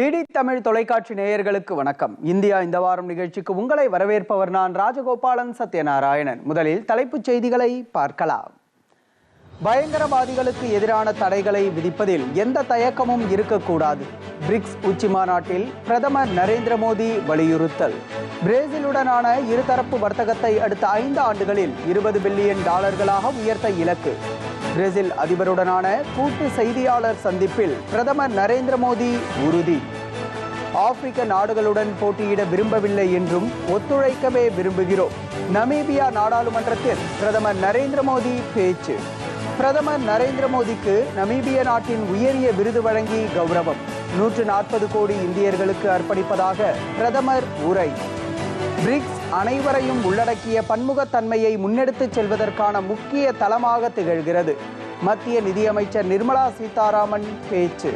DD Tamil தொலைக்காட்சி நேயர்களுக்கு வணக்கம். இந்தியா இந்த வாரம் நிகழ்ச்சிக்கு உங்களை வரவேற்பவர் நான் ராஜகோபாலன் சத்யநாராயணன். முதலில் தலைப்புச் செய்திகளை பார்க்கலாம். பயங்கரவாதிகளுக்கு எதிரான தடைகளை விதிப்பதில் எந்த தயக்கமும் இருக்கக்கூடாது. பிரிக்ஸ் உச்சி மாநாட்டில் பிரதமர் நரேந்திர மோடி வலியுறுத்தல். பிரேசிலுடனான இருதரப்பு வர்த்தகத்தை அடுத்த ஐந்து ஆண்டுகளில் இருபது பில்லியன் டாலர்களாக உயர்த்த இலக்கு. பிரேசில் அதிபருடனான கூட்டு செய்தியாளர் சந்திப்பில் பிரதமர் நரேந்திர மோடி உறுதி. ஆப்பிரிக்க நாடுகளுடன் போட்டியிட விரும்பவில்லை என்றும் ஒத்துழைக்கவே விரும்புகிறோம். நமீபியா நாடாளுமன்றத்தில் பிரதமர் நரேந்திர மோடி பேச்சு. பிரதமர் நரேந்திர மோடிக்கு நமீபிய நாட்டின் உயரிய விருது வழங்கி கௌரவம். நூற்று நாற்பது கோடி இந்தியர்களுக்கு அர்ப்பணிப்பதாக பிரதமர் உரை. பிரிக்ஸ் அனைவரையும் உள்ளடக்கிய பன்முகத்தன்மையை முன்னெடுத்துச் செல்வதற்கான முக்கிய தளமாக திகழ்கிறது. மத்திய நிதியமைச்சர் நிர்மலா சீதாராமன் பேச்சு.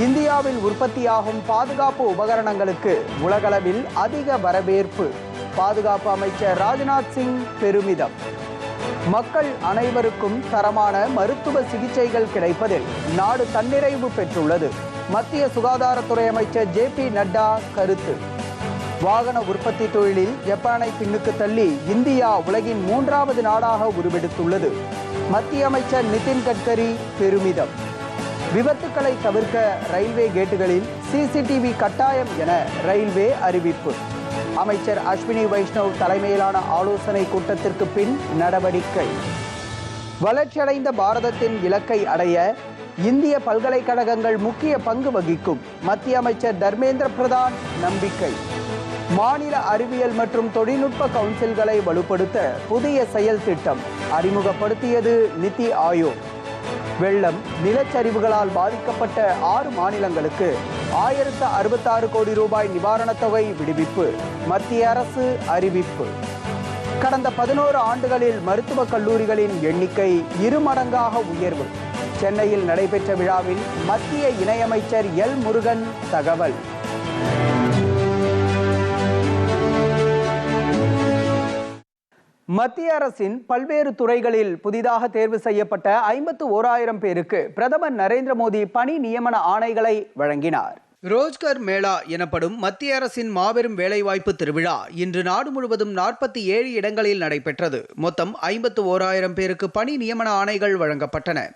இந்தியாவில் உற்பத்தியாகும் பாதுகாப்பு உபகரணங்களுக்கு உலகளவில் அதிக வரவேற்பு. பாதுகாப்பு அமைச்சர் ராஜ்நாத் சிங் பெருமிதம். மக்கள் அனைவருக்கும் தரமான மருத்துவ சிகிச்சைகள் கிடைப்பதில் நாடு தன்னிறைவு பெற்றுள்ளது. மத்திய சுகாதாரத்துறை அமைச்சர் ஜே பி நட்டா கருத்து. வாகன உற்பத்தி தொழிலில் ஜப்பானை பின்னுக்கு தள்ளி இந்தியா உலகின் மூன்றாவது நாடாக உருவெடுத்துள்ளது. மத்திய அமைச்சர் நிதின் கட்கரி பெருமிதம். விபத்துக்களை தவிர்க்க ரயில்வே கேட்டுகளில் சிசிடிவி கட்டாயம் என ரயில்வே அறிவிப்பு. அமைச்சர் அஸ்வினி வைஷ்ணவ் தலைமையிலான ஆலோசனை கூட்டத்திற்கு பின் நடவடிக்கை. வளர்ச்சியடைந்த பாரதத்தின் இலக்கை அடைய இந்திய பல்கலைக்கழகங்கள் முக்கிய பங்கு வகிக்கும் மத்திய அமைச்சர் தர்மேந்திர பிரதான் நம்பிக்கை. மாநில அறிவியல் மற்றும் தொழில்நுட்ப கவுன்சில்களை வலுப்படுத்த புதிய செயல் திட்டம் அறிமுகப்படுத்தியது நிதி ஆயோக். வெள்ளம் நிலச்சரிவுகளால் பாதிக்கப்பட்ட ஆறு மாநிலங்களுக்கு ஆயிரத்து அறுபத்தாறு கோடி ரூபாய் நிவாரணத் தொகை விடுவிப்பு மத்திய அரசு அறிவிப்பு. கடந்த பதினோரு ஆண்டுகளில் மருத்துவக் கல்லூரிகளின் எண்ணிக்கை இருமடங்காக உயர்வு. சென்னையில் நடைபெற்ற விழாவில் மத்திய இணையமைச்சர் எல் முருகன் தகவல். மத்திய அரசின் பல்வேறு துறைகளில் புதிதாக தேர்வு செய்யப்பட்ட ஐம்பத்து ஓராயிரம் பேருக்கு பிரதமர் நரேந்திர மோடி பணி நியமன ஆணைகளை வழங்கினார். ரோஜ்கர் மேளா எனப்படும் மத்திய அரசின் மாபெரும் வேலைவாய்ப்பு திருவிழா இன்று நாடு முழுவதும் நாற்பத்தி ஏழு இடங்களில் நடைபெற்றது. மொத்தம் ஐம்பத்து ஓராயிரம் பேருக்கு பணி நியமன ஆணைகள் வழங்கப்பட்டன.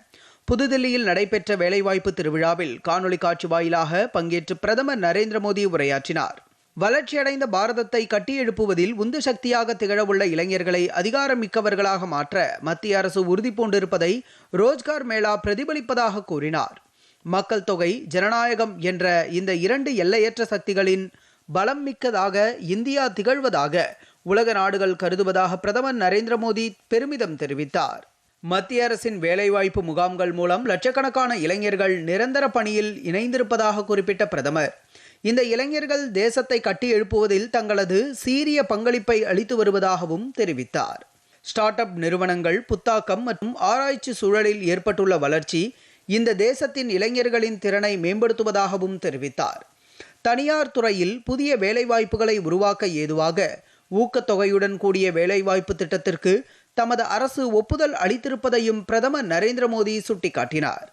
புதுதில்லியில் நடைபெற்ற வேலைவாய்ப்பு திருவிழாவில் காணொலி காட்சி வாயிலாக பங்கேற்று பிரதமர் நரேந்திர மோடி உரையாற்றினார். வளர்ச்சியடைந்த பாரதத்தை கட்டியெழுப்புவதில் உந்து சக்தியாக திகழவுள்ள இளைஞர்களை அதிகாரமிக்கவர்களாக மாற்ற மத்திய அரசு உறுதி பூண்டிருப்பதை ரோஜ்கார் மேளா பிரதிபலிப்பதாக கூறினார். மக்கள் தொகை ஜனநாயகம் என்ற இந்த இரண்டு எல்லையற்ற சக்திகளின் பலம் மிக்கதாக இந்தியா திகழ்வதாக உலக நாடுகள் கருதுவதாக பிரதமர் நரேந்திர மோடி பெருமிதம் தெரிவித்தார். மத்திய அரசின் வேலைவாய்ப்பு முகாம்கள் மூலம் லட்சக்கணக்கான இளைஞர்கள் நிரந்தர பணியில் இணைந்திருப்பதாக குறிப்பிட்ட பிரதமர் இந்த இளைஞர்கள் தேசத்தை கட்டி எழுப்புவதில் தங்களது சீரிய பங்களிப்பை அளித்து வருவதாகவும் தெரிவித்தார். ஸ்டார்ட் அப் நிறுவனங்கள் புத்தாக்கம் மற்றும் ஆராய்ச்சி சூழலில் ஏற்பட்டுள்ள வளர்ச்சி இந்த தேசத்தின் இளைஞர்களின் திறனை மேம்படுத்துவதாகவும் தெரிவித்தார். தனியார் துறையில் புதிய வேலைவாய்ப்புகளை உருவாக்க ஏதுவாக ஊக்கத்தொகையுடன் கூடிய வேலைவாய்ப்பு திட்டத்திற்கு தமது அரசு ஒப்புதல் அளித்திருப்பதையும் பிரதமர் நரேந்திர மோடி சுட்டிக்காட்டினார்.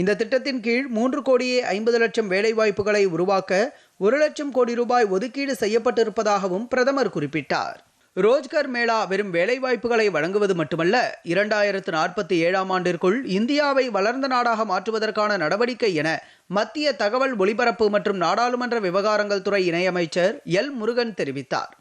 இந்த திட்டத்தின் கீழ் மூன்று கோடியே ஐம்பது லட்சம் வேலைவாய்ப்புகளை உருவாக்க ஒரு லட்சம் கோடி ரூபாய் ஒதுக்கீடு செய்யப்பட்டிருப்பதாகவும் பிரதமர் குறிப்பிட்டார். ரோஜ்கர் மேளா வெறும் வேலைவாய்ப்புகளை வழங்குவது மட்டுமல்ல இரண்டாயிரத்து நாற்பத்தி ஏழாம் ஆண்டிற்குள் இந்தியாவை வளர்ந்த நாடாக மாற்றுவதற்கான நடவடிக்கை என மத்திய தகவல் ஒலிபரப்பு மற்றும் நாடாளுமன்ற விவகாரங்கள் துறை இணையமைச்சர் எல். முருகன் தெரிவித்தார்.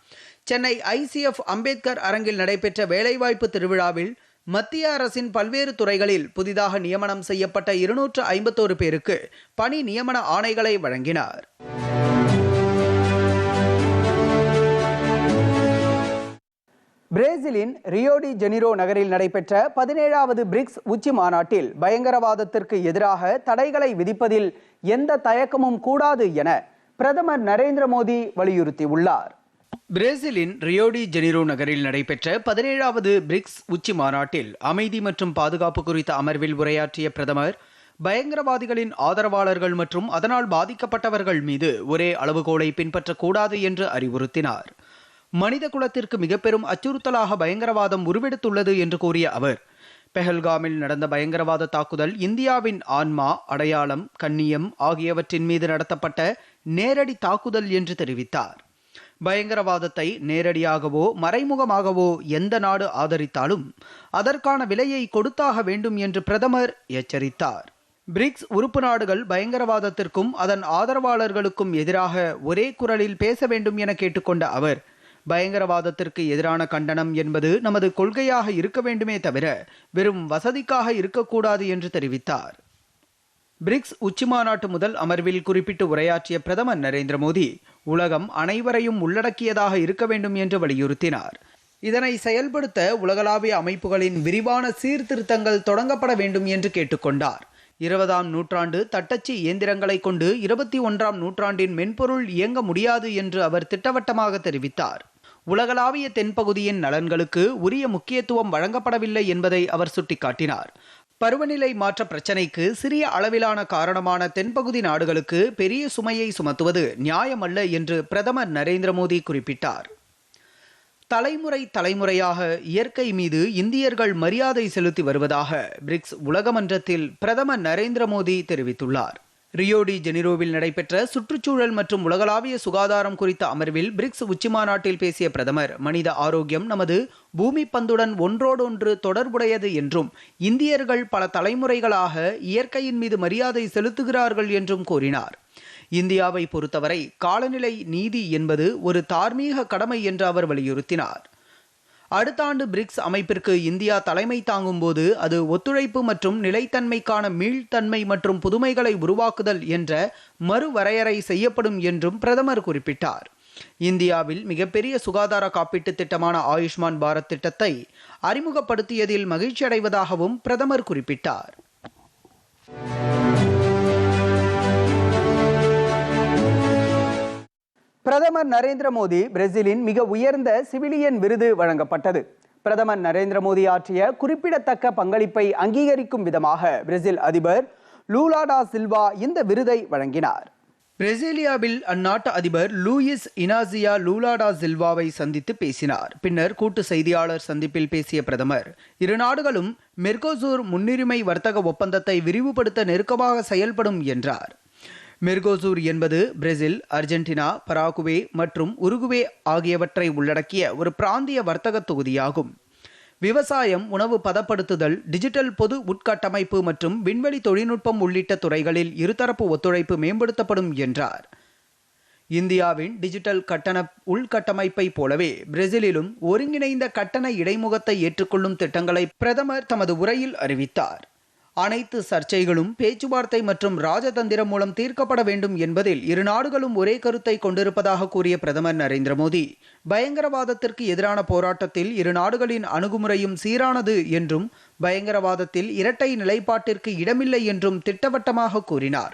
சென்னை ஐசிஎஃப் அம்பேத்கர் அரங்கில் நடைபெற்ற வேலைவாய்ப்பு திருவிழாவில் மத்திய அரசின் பல்வேறு துறைகளில் புதிதாக நியமனம் செய்யப்பட்ட இருநூற்று ஐம்பத்தோரு பேருக்கு பணி நியமன ஆணைகளை வழங்கினார். பிரேசிலின் ரியோடி ஜெனிரோ நகரில் நடைபெற்ற பதினேழாவது பிரிக்ஸ் உச்சி மாநாட்டில் பயங்கரவாதத்திற்கு எதிராக தடைகளை விதிப்பதில் எந்த தயக்கமும் கூடாது என பிரதமர் நரேந்திர மோடி வலியுறுத்தியுள்ளார். பிரேசிலின் ரியோடி ஜெனிரோ நகரில் நடைபெற்ற பதினேழாவது பிரிக்ஸ் உச்சி மாநாட்டில் அமைதி மற்றும் பாதுகாப்பு குறித்த அமர்வில் உரையாற்றிய பிரதமர் பயங்கரவாதிகளின் ஆதரவாளர்கள் மற்றும் அதனால் பாதிக்கப்பட்டவர்கள் மீது ஒரே அளவுகோலை பின்பற்றக்கூடாது என்று அறிவுறுத்தினார். மனித குலத்திற்கு மிக பெரும் அச்சுறுத்தலாக பயங்கரவாதம் உருவெடுத்துள்ளது என்று கூறிய அவர் பெஹல்காமில் நடந்த பயங்கரவாத தாக்குதல் இந்தியாவின் ஆன்மா அடையாளம் கண்ணியம் ஆகியவற்றின் மீது நடத்தப்பட்ட நேரடி தாக்குதல் என்று தெரிவித்தார். பயங்கரவாதத்தை நேரடியாகவோ மறைமுகமாகவோ எந்த நாடு ஆதரித்தாலும் அதற்கான விலையை கொடுத்தாக வேண்டும் என்று பிரதமர் எச்சரித்தார். பிரிக்ஸ் உறுப்பு நாடுகள் பயங்கரவாதத்திற்கும் அதன் ஆதரவாளர்களுக்கும் எதிராக ஒரே குரலில் பேச வேண்டும் என கேட்டுக்கொண்ட அவர் பயங்கரவாதத்திற்கு எதிரான கண்டனம் என்பது நமது கொள்கையாக இருக்க வேண்டுமே தவிர வெறும் வசதிக்காக இருக்கக்கூடாது என்று தெரிவித்தார். பிரிக்ஸ் உச்சிமாநாட்டு முதல் அமர்வில் குறிப்பிட்டு உரையாற்றிய பிரதமர் நரேந்திர மோடி உலகம் அனைவரையும் உள்ளடக்கியதாக இருக்க வேண்டும் என்று வலியுறுத்தினார். இதனை செயல்படுத்த உலகளாவிய அமைப்புகளின் விரிவான சீர்திருத்தங்கள் தொடங்கப்பட வேண்டும் என்று கேட்டுக்கொண்டார். இருபதாம் நூற்றாண்டு தட்டச்சு இயந்திரங்களை கொண்டு இருபத்தி ஒன்றாம் நூற்றாண்டின் மென்பொருள் இயங்க முடியாது என்று அவர் திட்டவட்டமாக தெரிவித்தார். உலகளாவிய தென்பகுதியின் நலன்களுக்கு உரிய முக்கியத்துவம் வழங்கப்படவில்லை என்பதை அவர் சுட்டிக்காட்டினார். பருவநிலை மாற்ற பிரச்சினைக்கு சிறிய அளவிலான காரணமான தென்பகுதி நாடுகளுக்கு பெரிய சுமையை சுமத்துவது நியாயமல்ல என்று பிரதமர் நரேந்திர மோடி குறிப்பிட்டார். தலைமுறை தலைமுறையாக இயற்கை மீது இந்தியர்கள் மரியாதை செலுத்தி வருவதாக பிரிக்ஸ் உலகமன்றத்தில் பிரதமர் நரேந்திர மோடி தெரிவித்துள்ளார். ரியோடி ஜெனிரோவில் நடைபெற்ற சுற்றுச்சூழல் மற்றும் உலகளாவிய சுகாதாரம் குறித்த அமர்வில் பிரிக்ஸ் உச்சிமாநாட்டில் பேசிய பிரதமர் மனித ஆரோக்கியம் நமது பூமி பந்துடன் ஒன்றோடொன்று தொடர்புடையது என்றும் இந்தியர்கள் பல தலைமுறைகளாக இயற்கையின் மீது மரியாதை செலுத்துகிறார்கள் என்றும் கூறினார். இந்தியாவை பொறுத்தவரை காலநிலை நீதி என்பது ஒரு தார்மீக கடமை என்று அவர் வலியுறுத்தினார். அடுத்த ஆண்டு பிரிக்ஸ் அமைப்பிற்கு இந்தியா தலைமை தாங்கும் போது அது ஒத்துழைப்பு மற்றும் நிலைத்தன்மைக்கான மீள்தன்மை மற்றும் புதுமைகளை உருவாக்குதல் என்ற மறுவரையறை செய்யப்படும் என்றும் பிரதமர் குறிப்பிட்டார். இந்தியாவில் மிகப்பெரிய சுகாதார காப்பீட்டு திட்டமான ஆயுஷ்மான் பாரத் திட்டத்தை அறிமுகப்படுத்தியதில் மகிழ்ச்சி அடைவதாகவும் பிரதமர் குறிப்பிட்டார். பிரதமர் நரேந்திர மோடி பிரேசிலின் மிக உயர்ந்த சிவிலியன் விருது வழங்கப்பட்டது. பிரதமர் நரேந்திர மோடி ஆற்றிய குறிப்பிடத்தக்க பங்களிப்பை அங்கீகரிக்கும் விதமாக பிரேசில் அதிபர் லூலாடா சில்வா இந்த விருதை வழங்கினார். பிரேசிலியாவில் அந்நாட்டு அதிபர் லூயிஸ் இனாசியா லூலாடா சில்வாவை சந்தித்து பேசினார். பின்னர் கூட்டு செய்தியாளர் சந்திப்பில் பேசிய பிரதமர் இரு நாடுகளும் மெர்கோசூர் முன்னுரிமை வர்த்தக ஒப்பந்தத்தை விரிவுபடுத்த நெருக்கமாக செயல்படும் என்றார். மெர்கோசூர் என்பது பிரேசில் அர்ஜென்டினா பராகுவே மற்றும் உருகுவே ஆகியவற்றை உள்ளடக்கிய ஒரு பிராந்திய வர்த்தக தொகுதியாகும். விவசாயம் உணவு பதப்படுத்துதல் டிஜிட்டல் பொது உட்கட்டமைப்பு மற்றும் விண்வெளி தொழில்நுட்பம் உள்ளிட்ட துறைகளில் இருதரப்பு ஒத்துழைப்பு மேம்படுத்தப்படும் என்றார். இந்தியாவின் டிஜிட்டல் கட்டண உள்கட்டமைப்பை போலவே பிரேசிலிலும் ஒருங்கிணைந்த கட்டண இடைமுகத்தை ஏற்றுக்கொள்ளும் திட்டங்களை பிரதமர் தமது உரையில் அறிவித்தார். அனைத்து சர்ச்சைகளும் பேச்சுவார்த்தை மற்றும் ராஜதந்திரம் மூலம் தீர்க்கப்பட வேண்டும் என்பதில் இரு நாடுகளும் ஒரே கருத்தை கொண்டிருப்பதாக கூறிய பிரதமர் நரேந்திர மோடி. பயங்கரவாதத்திற்கு எதிரான போராட்டத்தில் இரு நாடுகளின் அணுகுமுறையும் சீரானது என்றும் பயங்கரவாதத்தில் இரட்டை நிலைப்பாட்டிற்கு இடமில்லை என்றும் திட்டவட்டமாக கூறினார்.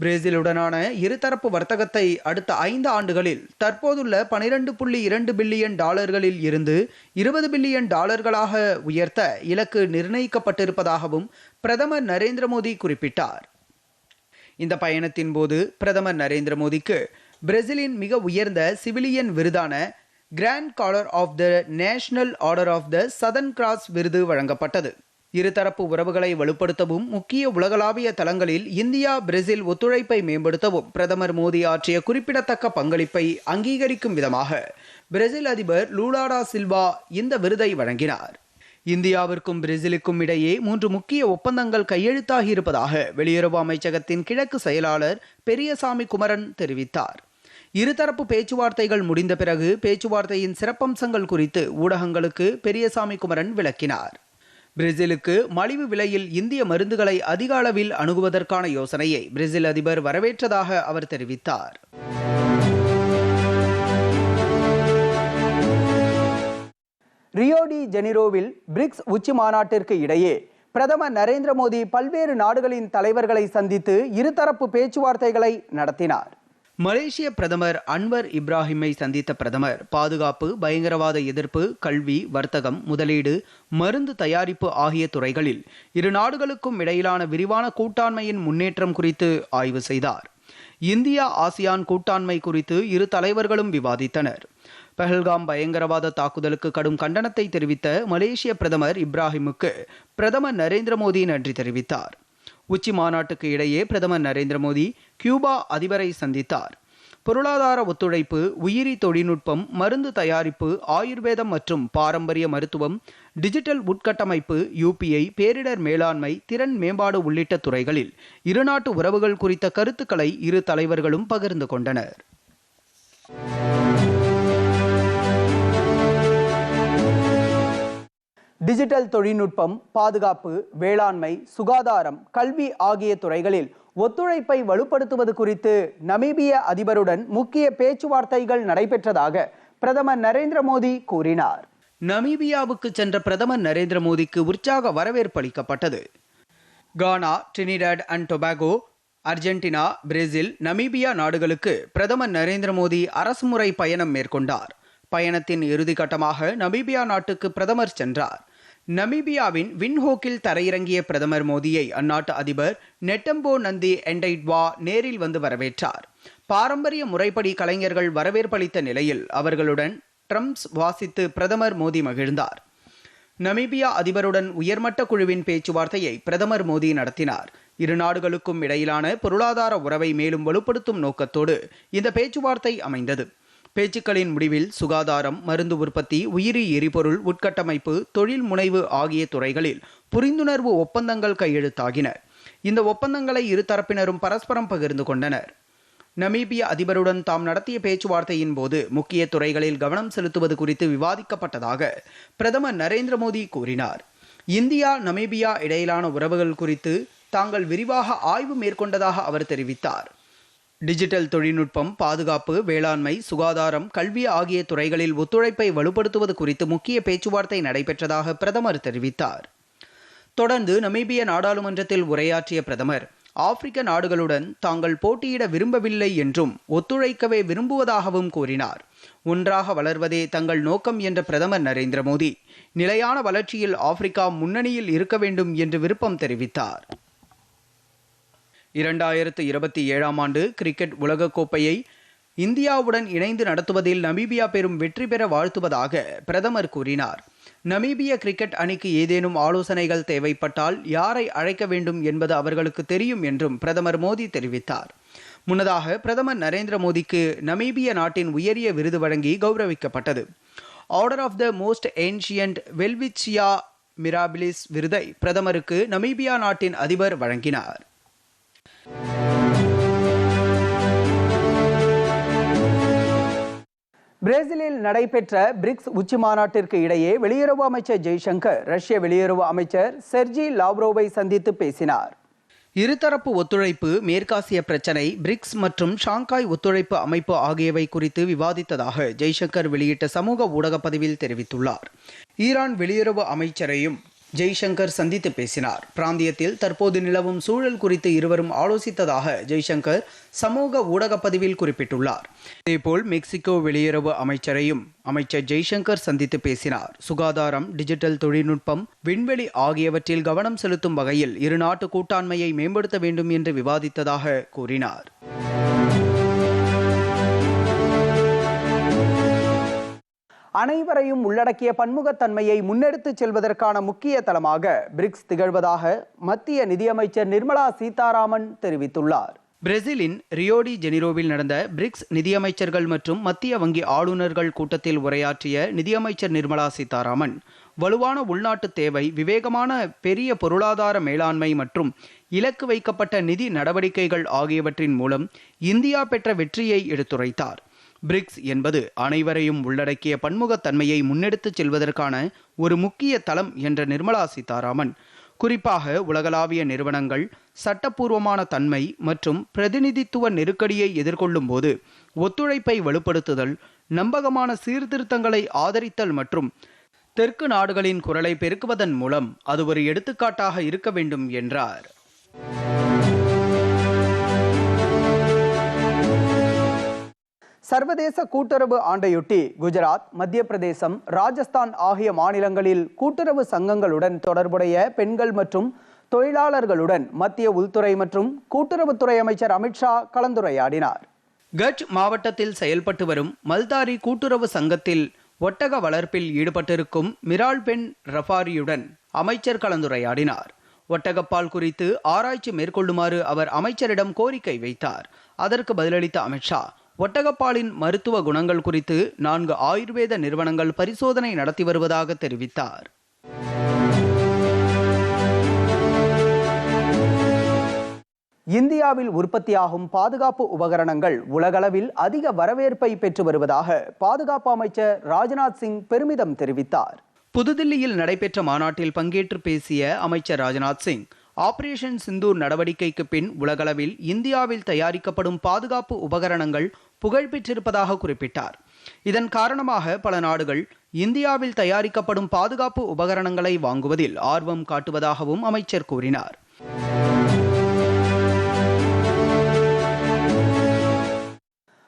பிரேசிலுடனான இருதரப்பு வர்த்தகத்தை அடுத்த ஐந்து ஆண்டுகளில் தற்போதுள்ள பனிரெண்டு புள்ளி இரண்டு பில்லியன் டாலர்களில் இருந்து இருபது பில்லியன் டாலர்களாக உயர்த்த இலக்கு நிர்ணயிக்கப்பட்டிருப்பதாகவும் பிரதமர் நரேந்திர மோடி குறிப்பிட்டார். இந்த பயணத்தின் போது பிரதமர் நரேந்திர மோடிக்கு பிரேசிலின் மிக உயர்ந்த சிவிலியன் விருதான grand collar of the national order of the southern cross விருது வழங்கப்பட்டது. இருதரப்பு உறவுகளை வலுப்படுத்தவும் முக்கிய உலகளாவிய தளங்களில் இந்தியா பிரேசில் ஒத்துழைப்பை மேம்படுத்தவும் பிரதமர் மோடி ஆற்றிய குறிப்பிடத்தக்க பங்களிப்பை அங்கீகரிக்கும் விதமாக பிரேசில் அதிபர் லூலாடா சில்வா இந்த விருதை வழங்கினார். இந்தியாவிற்கும் பிரேசிலுக்கும் இடையே மூன்று முக்கிய ஒப்பந்தங்கள் கையெழுத்தாகி இருப்பதாக வெளியுறவு அமைச்சகத்தின் கிழக்கு செயலாளர் பெரியசாமி குமரன் தெரிவித்தார். இருதரப்பு பேச்சுவார்த்தைகள் முடிந்த பிறகு பேச்சுவார்த்தையின் சிறப்பம்சங்கள் குறித்து ஊடகங்களுக்கு பெரியசாமி குமரன் விளக்கினார். பிரேசிலுக்கு மலிவு விலையில் இந்திய மருந்துகளை அதிக அளவில் அணுகுவதற்கான யோசனையை பிரேசில் அதிபர் வரவேற்றதாக அவர் தெரிவித்தார். ரியோடி ஜெனிரோவில் பிரிக்ஸ் உச்சி மாநாட்டிற்கு இடையே பிரதமர் நரேந்திர மோடி பல்வேறு நாடுகளின் தலைவர்களை சந்தித்து இருதரப்பு பேச்சுவார்த்தைகளை நடத்தினார். மலேசிய பிரதமர் அன்வர் இப்ராஹிமை சந்தித்த பிரதமர் பாதுகாப்பு பயங்கரவாத எதிர்ப்பு கல்வி வர்த்தகம் முதலீடு மருந்து தயாரிப்பு ஆகிய துறைகளில் இரு நாடுகளுக்கும் இடையிலான விரிவான கூட்டாண்மையின் முன்னேற்றம் குறித்து ஆய்வு செய்தார். இந்தியா ஆசியான் கூட்டாண்மை குறித்து இரு தலைவர்களும் விவாதித்தனர். பஹல்காம் பயங்கரவாத தாக்குதலுக்கு கடும் கண்டனத்தை தெரிவித்த மலேசிய பிரதமர் இப்ராஹிமுக்கு பிரதமர் நரேந்திர மோடி நன்றி தெரிவித்தார். உச்சி மாநாட்டுக்கு இடையே பிரதமர் நரேந்திர மோடி கியூபா அதிபரை சந்தித்தார். பொருளாதார ஒத்துழைப்பு உயிரி தொழில்நுட்பம் மருந்து தயாரிப்பு ஆயுர்வேதம் மற்றும் பாரம்பரிய மருத்துவம் டிஜிட்டல் உட்கட்டமைப்பு யூபிஐ பேரிடர் மேலாண்மை திறன் மேம்பாடு உள்ளிட்ட துறைகளில் இருநாட்டு உறவுகள் குறித்த கருத்துக்களை இரு தலைவர்களும் பகிர்ந்து கொண்டனர். டிஜிட்டல் தொழில்நுட்பம் பாதுகாப்பு வேளாண்மை சுகாதாரம் கல்வி ஆகிய துறைகளில் ஒத்துழைப்பை வலுப்படுத்துவது குறித்து நமீபிய அதிபருடன் முக்கிய பேச்சுவார்த்தைகள் நடைபெற்றதாக பிரதமர் நரேந்திர மோடி கூறினார். நமீபியாவுக்கு சென்ற பிரதமர் நரேந்திர மோடிக்கு உற்சாக வரவேற்பு அளிக்கப்பட்டது. Ghana Trinidad and Tobago Argentina Brazil Namibia நாடுகளுக்கு பிரதமர் நரேந்திர மோடி அரசுமுறை பயணம் மேற்கொண்டார். பயணத்தின் இறுதிக்கட்டமாக நமீபியா நாட்டுக்கு பிரதமர் சென்றார். நமீபியாவின் வின்ஹோக்கில் தரையிறங்கிய பிரதமர் மோடியை அந்நாட்டு அதிபர் நெட்டம்போ நந்தி என்டைட்வா நேரில் வந்து வரவேற்றார். பாரம்பரிய முறைப்படி கலைஞர்கள் வரவேற்பளித்த நிலையில் அவர்களுடன் ட்ரம்ப்ஸ் வாசித்து பிரதமர் மோடி மகிழ்ந்தார். நமீபியா அதிபருடன் உயர்மட்ட குழுவின் பேச்சுவார்த்தையை பிரதமர் மோடி நடத்தினார். இரு நாடுகளுக்கும் இடையிலான பொருளாதார உறவை மேலும் வலுப்படுத்தும் நோக்கத்தோடு இந்த பேச்சுவார்த்தை அமைந்தது. பேச்சுக்களின் முடிவில் சுகாதாரம் மருந்து உற்பத்தி உயிரி எரிபொருள் உட்கட்டமைப்பு தொழில் முனைவு ஆகிய துறைகளில் புரிந்துணர்வு ஒப்பந்தங்கள் கையெழுத்தாகின. இந்த ஒப்பந்தங்களை இரு தரப்பினரும் பரஸ்பரம் பகிர்ந்து கொண்டனர். நமீபிய அதிபருடன் தாம் நடத்திய பேச்சுவார்த்தையின் போது முக்கிய துறைகளில் கவனம் செலுத்துவது குறித்து விவாதிக்கப்பட்டதாக பிரதமர் நரேந்திர மோடி கூறினார். இந்தியா நமீபியா இடையிலான உறவுகள் குறித்து தாங்கள் விரிவாக ஆய்வு மேற்கொண்டதாக அவர் தெரிவித்தார். டிஜிட்டல் தொழில்நுட்பம் பாதுகாப்பு வேளாண்மை சுகாதாரம் கல்வி ஆகிய துறைகளில் ஒத்துழைப்பை வலுப்படுத்துவது குறித்து முக்கிய பேச்சுவார்த்தை நடைபெற்றதாக பிரதமர் தெரிவித்தார். தொடர்ந்து நமீபிய நாடாளுமன்றத்தில் உரையாற்றிய பிரதமர் ஆப்பிரிக்க நாடுகளுடன் தாங்கள் போட்டியிட விரும்பவில்லை என்றும் ஒத்துழைக்கவே விரும்புவதாகவும் கூறினார். ஒன்றாக வளர்வதே தங்கள் நோக்கம் என்ற பிரதமர் நரேந்திர மோடி நிலையான வளர்ச்சியில் ஆப்பிரிக்கா முன்னணியில் இருக்க வேண்டும் என்று விருப்பம் தெரிவித்தார். இரண்டாயிரத்து இருபத்தி ஏழாம் ஆண்டு கிரிக்கெட் உலகக்கோப்பையை இந்தியாவுடன் இணைந்து நடத்துவதில் நமீபியா பெரும் வெற்றி பெற வாழ்த்துவதாக பிரதமர் கூறினார். நமீபிய கிரிக்கெட் அணிக்கு ஏதேனும் ஆலோசனைகள் தேவைப்பட்டால் யாரை அழைக்க வேண்டும் என்பது அவர்களுக்கு தெரியும் என்றும் பிரதமர் மோடி தெரிவித்தார். முன்னதாக பிரதமர் நரேந்திர மோடிக்கு நமீபிய நாட்டின் உயரிய விருது வழங்கி கௌரவிக்கப்பட்டது. Order of the most ancient Welwitschia Mirabilis விருதை பிரதமருக்கு நமீபியா நாட்டின் அதிபர் வழங்கினார். பிரேசிலில் நடைபெற்ற பிரிக்ஸ் உச்சி மாநாட்டிற்கு இடையே வெளியுறவு அமைச்சர் ஜெய்சங்கர் ரஷ்ய வெளியுறவு அமைச்சர் செர்ஜி லாவ்ரோவை சந்தித்து பேசினார். இருதரப்பு ஒத்துழைப்பு மேற்காசிய பிரச்சினை பிரிக்ஸ் மற்றும் ஷாங்காய் ஒத்துழைப்பு அமைப்பு ஆகியவை குறித்து விவாதித்ததாக ஜெய்சங்கர் வெளியிட்ட சமூக ஊடக பதிவில் தெரிவித்துள்ளார். ஈரான் வெளியுறவு அமைச்சரையும் ஜெய்சங்கர் சந்தித்து பேசினார். பிராந்தியத்தில் தற்போது நிலவும் சூழல் குறித்து இருவரும் ஆலோசித்ததாக ஜெய்சங்கர் சமூக ஊடக பதிவில் குறிப்பிட்டுள்ளார். இதேபோல் மெக்சிகோ வெளியுறவு அமைச்சரையும் அமைச்சர் ஜெய்சங்கர் சந்தித்து பேசினார். சுகாதாரம் டிஜிட்டல் தொழில்நுட்பம் விண்வெளி ஆகியவற்றில் கவனம் செலுத்தும் வகையில் இரு நாட்டு கூட்டாண்மையை மேம்படுத்த வேண்டும் என்று விவாதித்ததாக கூறினார். அனைவரையும் உள்ளடக்கிய பன்முகத்தன்மையை முன்னெடுத்துச் செல்வதற்கான முக்கிய தளமாக பிரிக்ஸ் திகழ்வதாக மத்திய நிதியமைச்சர் நிர்மலா சீதாராமன் தெரிவித்துள்ளார். பிரேசிலின் ரியோடி ஜெனிரோவில் நடந்த பிரிக்ஸ் நிதியமைச்சர்கள் மற்றும் மத்திய வங்கி ஆளுநர்கள் கூட்டத்தில் உரையாற்றிய நிதியமைச்சர் நிர்மலா சீதாராமன் வலுவான உள்நாட்டு தேவை விவேகமான பெரிய பொருளாதார மேலாண்மை மற்றும் இலக்கு வைக்கப்பட்ட நிதி நடவடிக்கைகள் ஆகியவற்றின் மூலம் இந்தியா பெற்ற வெற்றியை எடுத்துரைத்தார். பிரிக்ஸ் என்பது அனைவரையும் உள்ளடக்கிய பன்முகத்தன்மையை முன்னெடுத்துச் செல்வதற்கான ஒரு முக்கிய தளம் என்ற நிர்மலா சீதாராமன். குறிப்பாக உலகளாவிய நிறுவனங்கள் சட்டப்பூர்வமான தன்மை மற்றும் பிரதிநிதித்துவ நெருக்கடியை எதிர்கொள்ளும் போது ஒத்துழைப்பை வலுப்படுத்துதல் நம்பகமான சீர்திருத்தங்களை ஆதரித்தல் மற்றும் தெற்கு நாடுகளின் குரலை பெருக்குவதன் மூலம் அது ஒரு எடுத்துக்காட்டாக இருக்க வேண்டும் என்றார். சர்வதேச கூட்டுறவு ஆண்டையொட்டி குஜராத் மத்திய பிரதேசம் ராஜஸ்தான் ஆகிய மாநிலங்களில் கூட்டுறவு சங்கங்களுடன் தொடர்புடைய பெண்கள் மற்றும் தொழிலாளர்களுடன் மத்திய உள்துறை மற்றும் கூட்டுறவுத்துறை அமைச்சர் அமித்ஷா கலந்துரையாடினார். கட்ச் மாவட்டத்தில் செயல்பட்டு வரும் மல்தாரி கூட்டுறவு சங்கத்தில் ஒட்டக வளர்ப்பில் ஈடுபட்டிருக்கும் மிரால் பெண் ரஃபாரியுடன் அமைச்சர் கலந்துரையாடினார். ஒட்டகப்பால் குறித்து ஆராய்ச்சி மேற்கொள்ளுமாறு அவர் அமைச்சரிடம் கோரிக்கை வைத்தார். அதற்கு பதிலளித்த அமித்ஷா ஒட்டகப்பாலின் மருத்துவ குணங்கள் குறித்து நான்கு ஆயுர்வேத நிறுவனங்கள் பரிசோதனை நடத்தி வருவதாக தெரிவித்தார். இந்தியாவில் உற்பத்தியாகும் பாதுகாப்பு உபகரணங்கள் உலகளவில் அதிக வரவேற்பை பெற்று வருவதாக பாதுகாப்பு அமைச்சர் ராஜ்நாத் சிங் பெருமிதம் தெரிவித்தார். புதுதில்லியில் நடைபெற்ற மாநாட்டில் பங்கேற்று பேசிய அமைச்சர் ராஜ்நாத் சிங் ஆபரேஷன் சிந்தூர் நடவடிக்கைக்கு பின் உலகளவில் இந்தியாவில் தயாரிக்கப்படும் பாதுகாப்பு உபகரணங்கள் புகழ்பெற்றிருப்பதாக குறிப்பிட்டார். இதன் காரணமாக பல நாடுகள் இந்தியாவில் தயாரிக்கப்படும் பாதுகாப்பு உபகரணங்களை வாங்குவதில் ஆர்வம் காட்டுவதாகவும் அமைச்சர் கூறினார்.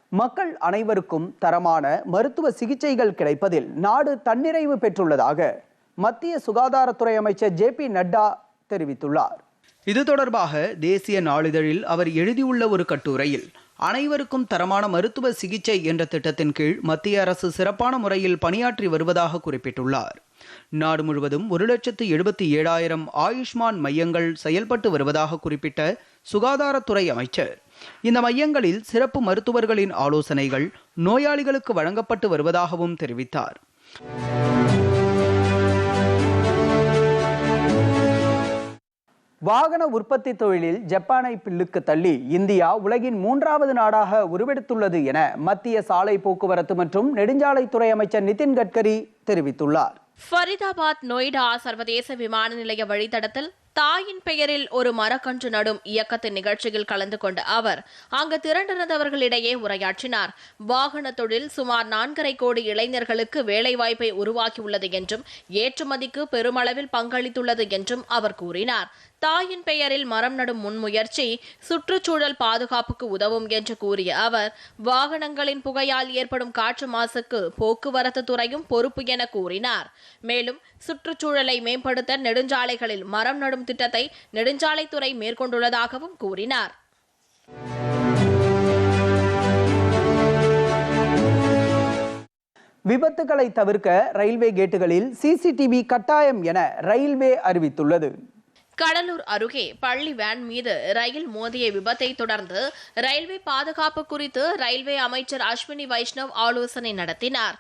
மக்கள் அனைவருக்கும் தரமான மருத்துவ சிகிச்சைகள் கிடைப்பதில் நாடு தன்னிறைவு பெற்றுள்ளதாக மத்திய சுகாதாரத்துறை அமைச்சர் ஜே பி நட்டா தெரிவித்துள்ளார். இது தொடர்பாக தேசிய நாளிதழில் அவர் எழுதியுள்ள ஒரு கட்டுரையில் அனைவருக்கும் தரமான மருத்துவ சிகிச்சை என்ற திட்டத்தின் கீழ் மத்திய அரசு சிறப்பான முறையில் பணியாற்றி வருவதாக குறிப்பிட்டுள்ளார். நாடு முழுவதும் ஒரு லட்சத்து எழுபத்தி ஏழாயிரம் ஆயுஷ்மான் மையங்கள் செயல்பட்டு வருவதாக குறிப்பிட்ட சுகாதாரத்துறை அமைச்சர். இந்த மையங்களில் சிறப்பு மருத்துவர்களின் ஆலோசனைகள் நோயாளிகளுக்கு வழங்கப்பட்டு வருவதாகவும் தெரிவித்தார். வாகன உற்பத்தி தொழிலில் ஜப்பானை பில்லுக்கு தள்ளி இந்தியா உலகின் மூன்றாவது நாடாக உருவெடுத்துள்ளது என மத்திய சாலை போக்குவரத்து மற்றும் நெடுஞ்சாலைத்துறை அமைச்சர் நிதின் கட்கரி தெரிவித்துள்ளார். ஃபரிதாபாத் நொய்டா சர்வதேச விமான நிலைய வழித்தடத்தில் தாயின் பெயரில் ஒரு மரக்கன்று நடும் இயக்கத்தின் நிகழ்ச்சியில் கலந்து கொண்ட அவர் அங்கு திரண்டிருந்தவர்களிடையே உரையாற்றினார். வாகன தொழில் சுமார் நான்கரை கோடி இளைஞர்களுக்கு வேலைவாய்ப்பை உருவாக்கியுள்ளது என்றும் ஏற்றுமதிக்கு பெருமளவில் பங்களித்துள்ளது என்றும் அவர் கூறினார். தாயின் பெயரில் மரம் நடும் முன்முயற்சி சுற்றுச்சூழல் பாதுகாப்புக்கு உதவும் என்று கூறிய அவர் வாகனங்களின் புகையால் ஏற்படும் காற்று மாசுக்கு போக்குவரத்து துறையும் பொறுப்பு என கூறினார். மேலும் சுற்றுச்சூழலை மேம்படுத்த நெடுஞ்சாலைகளில் மரம் நடும் திட்டத்தை நெடுஞ்சாலைத்துறை மேற்கொண்டுள்ளதாகவும் கூறினார். விபத்துகளை தவிர்க்க ரயில்வே கேட்டுகளில் சிசிடிவி கட்டாயம் என ரயில்வே அறிவித்துள்ளது. கடலூர் அருகே பள்ளி வேன் மீது ரயில் மோதிய விபத்தை தொடர்ந்து ரயில்வே பாதுகாப்பு குறித்து ரயில்வே அமைச்சர் அஸ்வினி வைஷ்ணவ் ஆலோசனை நடத்தினார்.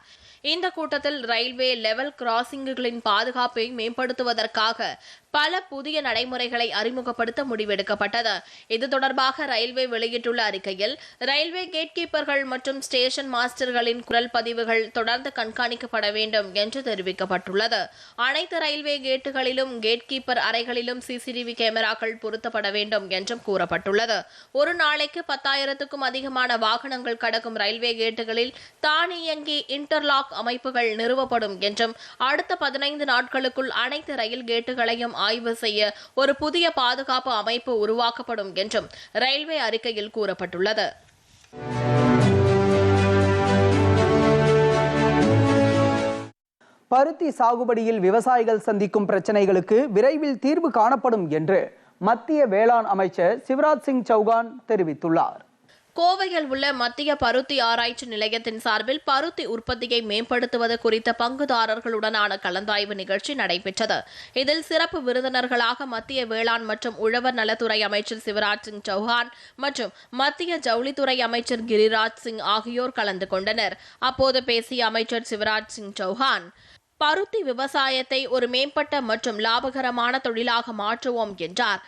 இந்த கூட்டத்தில் ரயில்வே லெவல் கிராசிங்குகளின் பாதுகாப்பை மேம்படுத்துவதற்காக பல புதிய நடைமுறைகளை அறிமுகப்படுத்த முடிவெடுக்கப்பட்டது. இது தொடர்பாக ரயில்வே வெளியிட்டுள்ள அறிக்கையில் ரயில்வே கேட்கீப்பர்கள் மற்றும் ஸ்டேஷன் மாஸ்டர்களின் குரல் பதிவுகள் தொடர்ந்து கண்காணிக்கப்பட வேண்டும் என்று தெரிவிக்கப்பட்டுள்ளது. அனைத்து ரயில்வே கேட்டுகளிலும் கேட் கீப்பர் அறைகளிலும் சிசிடிவி கேமராக்கள் பொருத்தப்பட வேண்டும் என்றும் கூறப்பட்டுள்ளது. ஒரு நாளைக்கு பத்தாயிரத்துக்கும் அதிகமான வாகனங்கள் கடக்கும் ரயில்வே கேட்டுகளில் தானியங்கி இன்டர்லாக் அமைப்புகள் நிறுவப்படும் என்றும் அடுத்த பதினைந்து நாட்களுக்குள் அனைத்து ரயில் கேட்டுகளையும் ஆய்வு செய்ய ஒரு புதிய பாதுகாப்பு அமைப்பு உருவாக்கப்படும் என்றும் ரயில்வே அறிக்கையில் கூறப்பட்டுள்ளது. பருத்தி சாகுபடியில் விவசாயிகள் சந்திக்கும் பிரச்சனைகளுக்கு விரைவில் தீர்வு காணப்படும் என்று மத்திய வேளாண் அமைச்சர் சிவராஜ் சிங் சௌகான் தெரிவித்துள்ளார். கோவையில் உள்ள மத்திய பருத்தி ஆராய்ச்சி நிலையத்தின் சார்பில் பருத்தி உற்பத்தியை மேம்படுத்துவது குறித்த பங்குதாரர்களுடனான கலந்தாய்வு நிகழ்ச்சி நடைபெற்றது. இதில் சிறப்பு விருந்தினர்களாக மத்திய வேளாண் மற்றும் உழவர் நலத்துறை அமைச்சர் சிவராஜ் சிங் சௌஹான் மற்றும் மத்திய ஜவுளித்துறை அமைச்சர் கிரிராஜ் சிங் ஆகியோர் கலந்து கொண்டனர். அப்போது பேசிய அமைச்சர் சிவராஜ் சிங் சௌஹான் பருத்தி விவசாயத்தை ஒரு மேம்பட்ட மற்றும் லாபகரமான தொழிலாக மாற்றுவோம் என்றார்.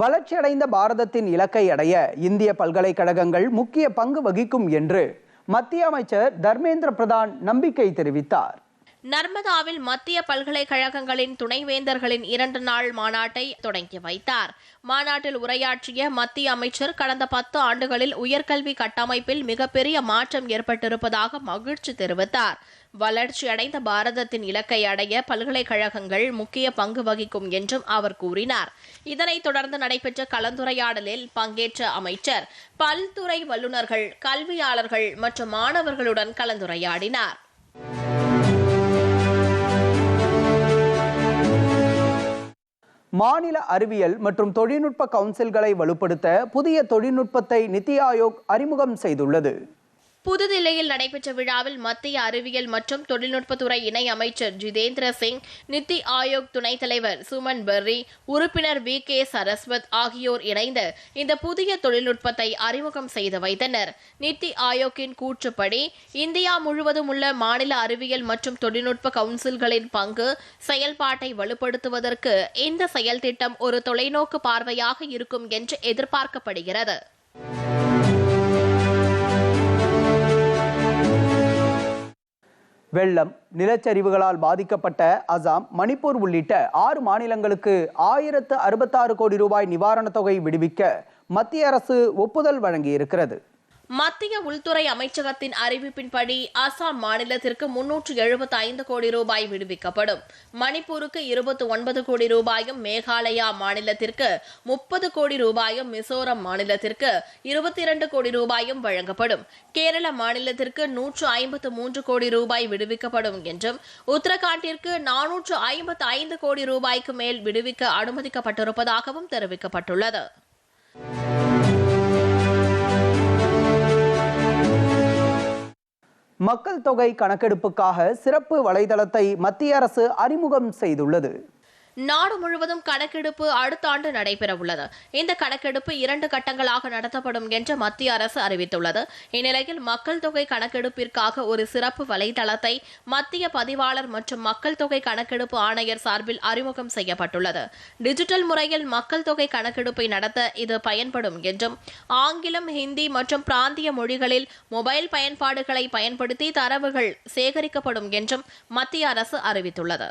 வளர்ச்சியடைந்த பாரதத்தின் இலக்கை அடைய இந்திய பல்கலைக்கழகங்கள் முக்கிய பங்கு வகிக்கும் என்று மத்திய அமைச்சர் தர்மேந்திர பிரதான் நம்பிக்கை தெரிவித்தார். நர்மதாவில் மத்திய பல்கலைக்கழகங்களின் துணைவேந்தர்களின் இரண்டு நாள் மாநாட்டை தொடங்கி வைத்தார். மாநாட்டில் உரையாற்றிய மத்திய அமைச்சர் கடந்த பத்து ஆண்டுகளில் உயர்கல்வி கட்டமைப்பில் மிகப்பெரிய மாற்றம் ஏற்பட்டிருப்பதாக மகிழ்ச்சி தெரிவித்தார். வளர்ச்சியடைந்த பாரதத்தின் இலக்கை அடைய பல்கலைக்கழகங்கள் முக்கிய பங்கு வகிக்கும் என்றும் அவர் கூறினார். இதனைத் தொடர்ந்து நடைபெற்ற கலந்துரையாடலில் பங்கேற்ற அமைச்சர் பல்துறை வல்லுநர்கள் கல்வியாளர்கள் மற்றும் மாணவர்களுடன் கலந்துரையாடினார். மாநில அறிவியல் மற்றும் தொழில்நுட்ப கவுன்சில்களை வலுப்படுத்த புதிய தொழில்நுட்பத்தை நித்தி ஆயோக் அறிமுகம் செய்துள்ளது. புதுதில்லியில் நடைபெற்ற விழாவில் மத்திய அறிவியல் மற்றும் தொழில்நுட்பத்துறை இணை அமைச்சர் ஜிதேந்திர சிங் நித்தி ஆயோக் துணைத் தலைவர் சுமன் பெர்ரி உறுப்பினர் வி. கே. சரஸ்வத் ஆகியோர் இணைந்து இந்த புதிய தொழில்நுட்பத்தை அறிமுகம் செய்து வைத்தனர். நித்தி ஆயோக்கின் கூற்றுப்படி இந்தியா முழுவதும் உள்ள மாநில அறிவியல் மற்றும் தொழில்நுட்ப கவுன்சில்களின் பங்கு செயல்பாட்டை வலுப்படுத்துவதற்கு இந்த செயல் திட்டம் ஒரு தொலைநோக்கு பார்வையாக இருக்கும் என்று எதிர்பார்க்கப்படுகிறது. வெள்ளம் நிலச்சரிவுகளால் பாதிக்கப்பட்ட அசாம் மணிப்பூர் உள்ளிட்ட ஆறு மாநிலங்களுக்கு ஆயிரத்து அறுபத்தாறு கோடி ரூபாய் நிவாரணத் தொகை விடுவிக்க மத்திய அரசு ஒப்புதல் வழங்கியிருக்கிறது. மத்திய உள்துறை அமைச்சகத்தின் அறிவிப்பின்படி அசாம் மாநிலத்திற்கு முன்னூற்று எழுபத்தி ஐந்து கோடி ரூபாய் விடுவிக்கப்படும். மணிப்பூருக்கு இருபத்தி ஒன்பது கோடி ரூபாயும் மேகாலயா மாநிலத்திற்கு முப்பது கோடி ரூபாயும் மிசோரம் மாநிலத்திற்கு இருபத்தி இரண்டு கோடி ரூபாயும் வழங்கப்படும். கேரள மாநிலத்திற்கு நூற்று ஐம்பத்து மூன்று கோடி ரூபாய் விடுவிக்கப்படும் என்றும் உத்தரகாண்டிற்கு நானூற்று ஐம்பத்து ஐந்து கோடி ரூபாய்க்கு மேல் விடுவிக்க அனுமதிக்கப்பட்டிருப்பதாகவும் தெரிவிக்கப்பட்டுள்ளது. மக்கள் தொகை கணக்கெடுப்புக்காக சிறப்பு வலைதளத்தை மத்திய அரசு அறிமுகம் செய்துள்ளது. நாடு முழுவதும் கணக்கெடுப்பு அடுத்த ஆண்டு நடைபெறவுள்ளது. இந்த கணக்கெடுப்பு இரண்டு கட்டங்களாக நடத்தப்படும் என்று மத்திய அரசு அறிவித்துள்ளது. இந்நிலையில் மக்கள் தொகை கணக்கெடுப்பிற்காக ஒரு சிறப்பு வலைதளத்தை மத்திய பதிவாளர் மற்றும் மக்கள் தொகை கணக்கெடுப்பு ஆணையர் சார்பில் அறிமுகம் செய்யப்பட்டுள்ளது. டிஜிட்டல் முறையில் மக்கள் தொகை கணக்கெடுப்பை நடத்த இது பயன்படும் என்றும் ஆங்கிலம் ஹிந்தி மற்றும் பிராந்திய மொழிகளில் மொபைல் பயன்பாடுகளை பயன்படுத்தி தரவுகள் சேகரிக்கப்படும் என்றும் மத்திய அரசு அறிவித்துள்ளது.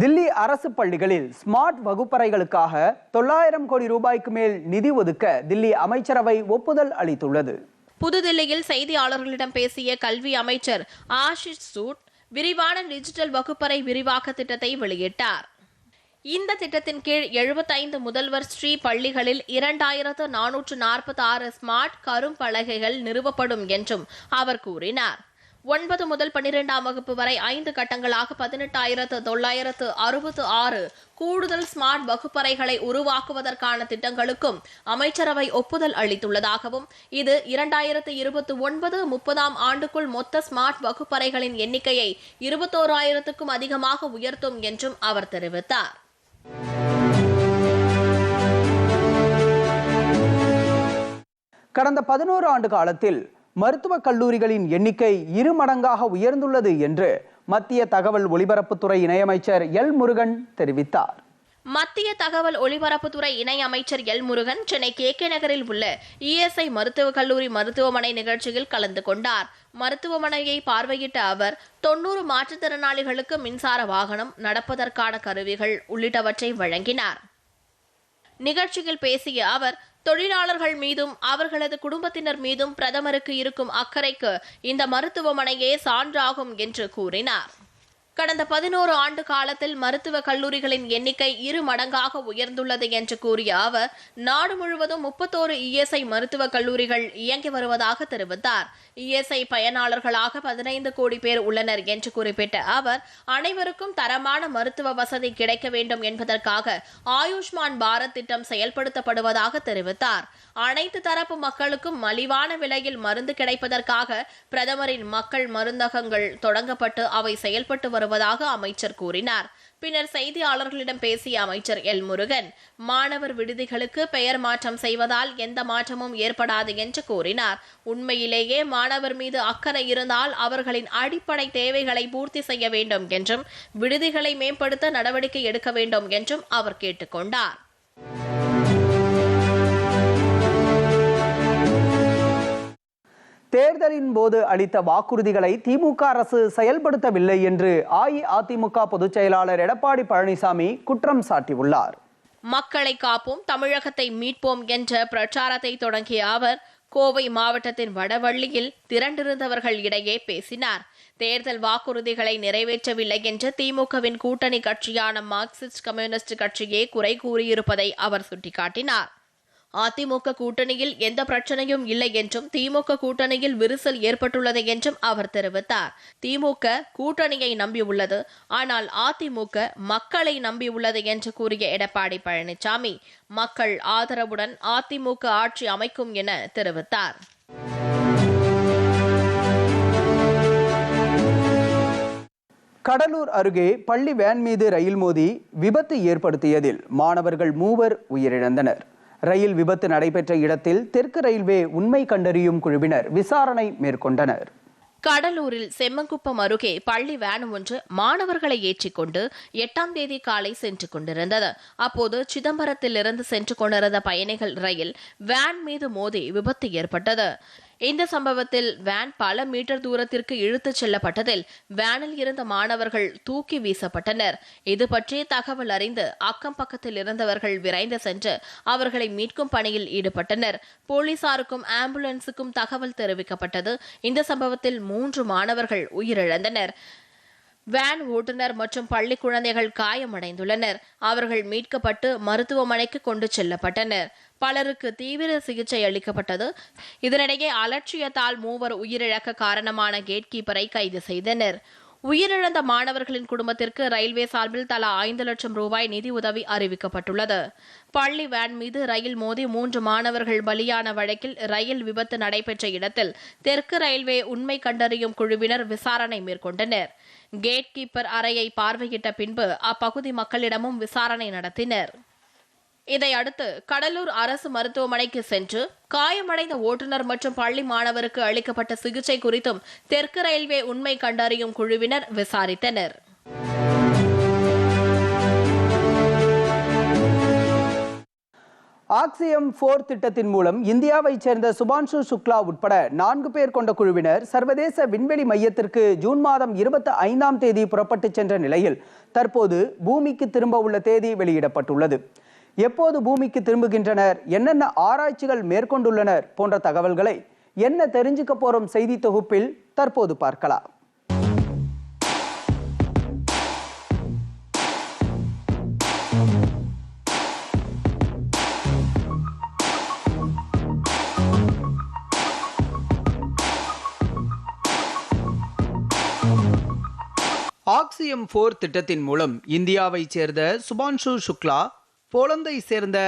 தில்லி அரசு பள்ளிகளில் ஸ்மார்ட் வகுப்பறைகளுக்காக தொள்ளாயிரம் கோடி ரூபாய்க்கு மேல் நிதி ஒதுக்க தில்லி அமைச்சரவை ஒப்புதல் அளித்துள்ளது. புதுதில்லியில் செய்தியாளர்களிடம் பேசிய கல்வி அமைச்சர் ஆஷிஷ் சூட் விரிவான டிஜிட்டல் வகுப்பறை விரிவாக்க திட்டத்தை வெளியிட்டார். இந்த திட்டத்தின் கீழ் எழுபத்தைந்து முதல்வர் ஸ்ரீ பள்ளிகளில் இரண்டாயிரத்து நானூற்று நாற்பத்தி ஆறு ஸ்மார்ட் கரும்பலகைகள் நிறுவப்படும் என்றும் அவர் கூறினார். ஒன்பது முதல் பன்னிரெண்டாம் வகுப்பு வரை ஐந்து கட்டங்களாக பதினெட்டாயிரத்து தொள்ளாயிரத்து அறுபத்து ஆறு கூடுதல் ஸ்மார்ட் வகுப்பறைகளை உருவாக்குவதற்கான திட்டங்களுக்கும் அமைச்சரவை ஒப்புதல் அளித்துள்ளதாகவும் இது இரண்டாயிரத்து இருபத்தி ஒன்பது முப்பதாம் ஆண்டுக்குள் மொத்த ஸ்மார்ட் வகுப்பறைகளின் எண்ணிக்கையை இருபத்தோராயிரத்துக்கும் அதிகமாக உயர்த்தும் என்றும் அவர் தெரிவித்தார். கடந்த பதினோரு ஆண்டு காலத்தில் மருத்துவக் கல்லூரிகளின் எண்ணிக்கை இரு மடங்காக உயர்ந்துள்ளது என்று மத்திய தகவல் ஒலிபரப்புத்துறை இணையமைச்சர் எல் முருகன் தெரிவித்தார். மத்திய தகவல் ஒலிபரப்புத்துறை இணை அமைச்சர் L Murugan Chennai K K நகரில் உள்ள இஎஸ்ஐ மருத்துவக் கல்லூரி மருத்துவமனை நிகழ்ச்சியில் கலந்து கொண்டார். மருத்துவமனையை பார்வையிட்ட அவர் தொன்னூறு மாற்றுத்திறனாளிகளுக்கு மின்சார வாகனம் நடப்பதற்கான கருவிகள் உள்ளிட்டவற்றை வழங்கினார். நிகழ்ச்சியில் பேசிய அவர் தொழிலாளர்கள் மீதும் அவர்களது குடும்பத்தினர் மீதும் பிரதமருக்கு இருக்கும் அக்கறைக்கு இந்த மருத்துவமனையே சான்றாகும் என்று கூறினார். கடந்த பதினோரு ஆண்டு காலத்தில் மருத்துவ கல்லூரிகளின் எண்ணிக்கை இரு மடங்காக உயர்ந்துள்ளது என்று கூறிய அவர் நாடு முழுவதும் முப்பத்தோரு இஎஸ்ஐ மருத்துவக் கல்லூரிகள் இயங்கி வருவதாக தெரிவித்தார். இஎஸ்ஐ பயனாளர்களாக பதினைந்து கோடி பேர் உள்ளனர் என்று குறிப்பிட்ட அவர் அனைவருக்கும் தரமான மருத்துவ வசதி கிடைக்க வேண்டும் என்பதற்காக ஆயுஷ்மான் பாரத் திட்டம் செயல்படுத்தப்படுவதாக தெரிவித்தார். அனைத்து தரப்பு மக்களுக்கும் மலிவான விலையில் மருந்து கிடைப்பதற்காக பிரதமரின் மக்கள் மருந்தகங்கள் தொடங்கப்பட்டு அவை செயல்பட்டு வருவதாக அமைச்சர் கூறினார். பின்னர் செய்தியாளர்களிடம் பேசிய அமைச்சர் எல். முருகன் மாணவர் விடுதிகளுக்கு பெயர் மாற்றம் செய்வதால் எந்த மாற்றமும் ஏற்படாது என்று கூறினார். உண்மையிலேயே மாணவர் மீது அக்கறை இருந்தால் அவர்களின் அடிப்படை தேவைகளை பூர்த்தி செய்ய வேண்டும் என்றும் விடுதிகளை மேம்படுத்த நடவடிக்கை எடுக்க வேண்டும் என்றும் அவர் கேட்டுக்கொண்டார் தேர்தலின் போது அளித்த வாக்குறுதிகளை திமுக அரசு செயல்படுத்தவில்லை என்று அஇஅதிமுக பொதுச் செயலாளர் எடப்பாடி பழனிசாமி குற்றம் சாட்டியுள்ளார். மக்களை காப்போம் தமிழகத்தை மீட்போம் என்ற பிரச்சாரத்தை தொடங்கிய அவர் கோவை மாவட்டத்தின் வடவள்ளியில் திரண்டிருந்தவர்கள் இடையே பேசினார். தேர்தல் வாக்குறுதிகளை நிறைவேற்றவில்லை என்று திமுகவின் கூட்டணி கட்சியான மார்க்சிஸ்ட் கம்யூனிஸ்ட் கட்சியே குறை கூறியிருப்பதை அவர் சுட்டிக்காட்டினார். அதிமுக கூட்டணியில் எந்த பிரச்சனையும் இல்லை என்றும் திமுக கூட்டணியில் விரிசல் ஏற்பட்டுள்ளது என்றும் அவர் தெரிவித்தார். திமுக கூட்டணியை நம்பியுள்ளது ஆனால் அதிமுக மக்களை நம்பியுள்ளது என்று கூறிய எடப்பாடி பழனிசாமி மக்கள் ஆதரவுடன் அதிமுக ஆட்சி அமைக்கும் என தெரிவித்தார். கடலூர் அருகே பள்ளி வேன் மீது ரயில் மோதி விபத்து ஏற்படுத்தியதில் மாணவர்கள் மூவர் உயிரிழந்தனர். ரயில் விபத்து நடைபெற்ற இடத்தில் தெற்கு ரயில்வே உண்மை கண்டறியும் குழுவினர் விசாரணை மேற்கொண்டனர். கடலூரில் செம்மங்குப்பம் அருகே பள்ளி வேன் ஒன்று மாணவர்களை ஏற்றிக்கொண்டு எட்டாம் தேதி காலை சென்று கொண்டிருந்தது. அப்போது சிதம்பரத்திலிருந்து சென்று கொண்டிருந்த பயணிகள் ரயில் வேன் மீது மோதி விபத்து ஏற்பட்டது. இந்த சம்பவத்தில் வேன் பல மீட்டர் தூரத்திற்கு இழுத்துச் செல்லப்பட்டதில் வேனில் இருந்த மாணவர்கள் தூக்கி வீசப்பட்டனர். இது பற்றி தகவல் அறிந்து அக்கம் பக்கத்தில் இருந்தவர்கள் விரைந்து சென்று அவர்களை மீட்கும் பணியில் ஈடுபட்டனர். போலீசாருக்கும் ஆம்புலன்ஸுக்கும் தகவல் தெரிவிக்கப்பட்டது. இந்த சம்பவத்தில் மூன்று மாணவர்கள் உயிரிழந்தனர். வேன் ஓட்டுநர் மற்றும் பள்ளி குழந்தைகள் காயமடைந்துள்ளனர். அவர்கள் மீட்கப்பட்டு மருத்துவமனைக்கு கொண்டு செல்லப்பட்டனர். பலருக்கு தீவிர சிகிச்சை அளிக்கப்பட்டது. இதனிடையே அலட்சியத்தால் மூவர் உயிரிழக்க காரணமான கேட் கீப்பரை கைது செய்தனர். உயிரிழந்த மாணவர்களின் குடும்பத்திற்கு ரயில்வே சார்பில் தலா ஐந்து லட்சம் ரூபாய் நிதி உதவி அறிவிக்கப்பட்டுள்ளது. பள்ளி வேன் மீது ரயில் மோதி மூன்று மாணவர்கள் பலியான வழக்கில் ரயில் விபத்து நடைபெற்ற இடத்தில் தெற்கு ரயில்வே உண்மை கண்டறியும் குழுவினர் விசாரணை மேற்கொண்டனர். கேட் கீப்பர் அறையை பார்வையிட்ட பின்பு அப்பகுதி மக்களிடமும் விசாரணை நடத்தினர். இதையடுத்து கடலூர் அரசு மருத்துவமனைக்கு சென்று காயமடைந்த ஓட்டுநர் மற்றும் பள்ளி மாணவருக்கு அளிக்கப்பட்ட சிகிச்சை குறித்தும் தெற்கு ரயில்வே உண்மை கண்டறியும் குழுவினர் விசாரித்தனர். ஆக்சியம் போர் திட்டத்தின் மூலம் இந்தியாவைச் சேர்ந்த சுபான்ஷு சுக்லா உட்பட நான்கு பேர் கொண்ட குழுவினர் சர்வதேச விண்வெளி மையத்திற்கு ஜூன் மாதம் இருபத்தி ஐந்தாம் தேதி புறப்பட்டுச் சென்ற நிலையில் தற்போது பூமிக்கு திரும்ப உள்ள தேதி வெளியிடப்பட்டுள்ளது. எப்போது பூமிக்கு திரும்புகின்றனர்? என்னென்ன ஆராய்ச்சிகள் மேற்கொண்டுள்ளனர்? போன்ற தகவல்களை என்ன தெரிஞ்சுக்க போறோம் செய்தி தொகுப்பில் தற்போது பார்க்கலாம். ஆக்சியம் போர் திட்டத்தின் மூலம் இந்தியாவைச் சேர்ந்த சுபான்ஷு சுக்லா போலந்தை சேர்ந்த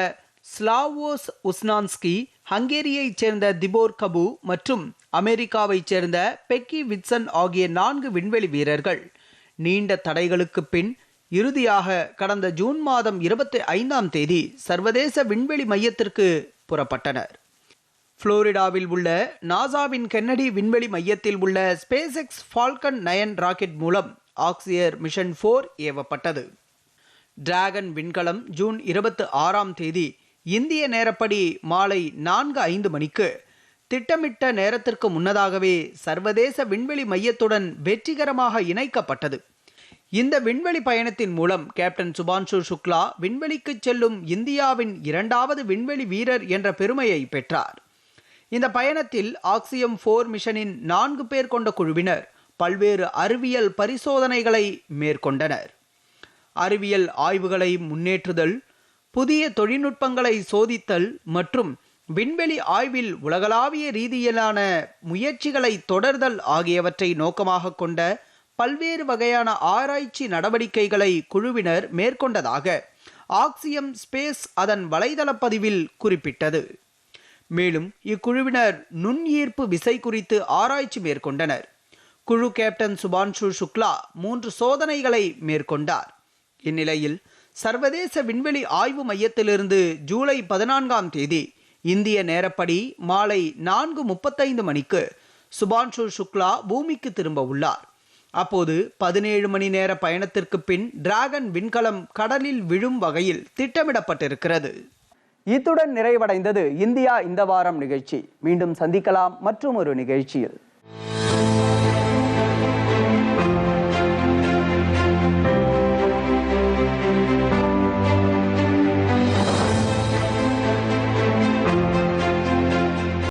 ஸ்லாவோஸ் உஸ்னான்ஸ்கி ஹங்கேரியைச் சேர்ந்த திபோர் கபு மற்றும் அமெரிக்காவைச் சேர்ந்த பெக்கி விட்சன் ஆகிய நான்கு விண்வெளி வீரர்கள். நீண்ட தடைகளுக்கு பின் இறுதியாக கடந்த ஜூன் மாதம் இருபத்தி ஐந்தாம் தேதி சர்வதேச விண்வெளி மையத்திற்கு புறப்பட்டனர். புளோரிடாவில் உள்ள நாசாவின் கென்னடி விண்வெளி மையத்தில் உள்ள space X Falcon nine rocket மூலம் ஆக்சியர் மிஷன் ஃபோர் ஏவப்பட்டது. டிராகன் விண்கலம் ஜூன் இருபத்தி ஆறாம் தேதி இந்திய நேரப்படி மாலை நான்கு ஐந்து மணிக்கு. திட்டமிட்ட நேரத்திற்கு முன்னதாகவே சர்வதேச விண்வெளி மையத்துடன் வெற்றிகரமாக இணைக்கப்பட்டது. இந்த விண்வெளி பயணத்தின் மூலம் கேப்டன் சுபான்ஷு சுக்லா விண்வெளிக்கு செல்லும் இந்தியாவின் இரண்டாவது விண்வெளி வீரர் என்ற பெருமையை பெற்றார். இந்த பயணத்தில் ஆக்சியம் ஃபோர் மிஷனின் நான்கு பேர் கொண்ட குழுவினர் பல்வேறு அறிவியல் பரிசோதனைகளை மேற்கொண்டனர். அறிவியல் ஆய்வுகளை முன்னேற்றுதல் புதிய தொழில்நுட்பங்களை சோதித்தல் மற்றும் விண்வெளி ஆய்வில் உலகளாவிய ரீதியிலான முயற்சிகளை தொடர்தல் ஆகியவற்றை நோக்கமாக கொண்ட பல்வேறு வகையான ஆராய்ச்சி நடவடிக்கைகளை குழுவினர் மேற்கொண்டதாக ஆக்சியம் ஸ்பேஸ் அதன் வலைதள பதிவில் குறிப்பிட்டது. மேலும் இக்குழுவினர் நுண்ணீர்ப்பு விசை குறித்து ஆராய்ச்சி மேற்கொண்டனர். குழு கேப்டன் சுபான்ஷு சுக்லா மூன்று சோதனைகளை மேற்கொண்டார். இந்நிலையில் சர்வதேச விண்வெளி ஆய்வு மையத்திலிருந்து ஜூலை பதினான்காம் தேதி இந்திய நேரப்படி மாலை நான்கு முப்பத்தைந்து மணிக்கு சுபான்ஷு சுக்லா பூமிக்கு திரும்ப உள்ளார். அப்போது பதினேழு மணி நேர பயணத்திற்கு பின் டிராகன் விண்கலம் கடலில் விழும் வகையில் திட்டமிடப்பட்டிருக்கிறது. இத்துடன் நிறைவடைந்தது இந்தியா இந்த வாரம் நிகழ்ச்சி. மீண்டும் சந்திக்கலாம் மற்றும் ஒரு நிகழ்ச்சியில்.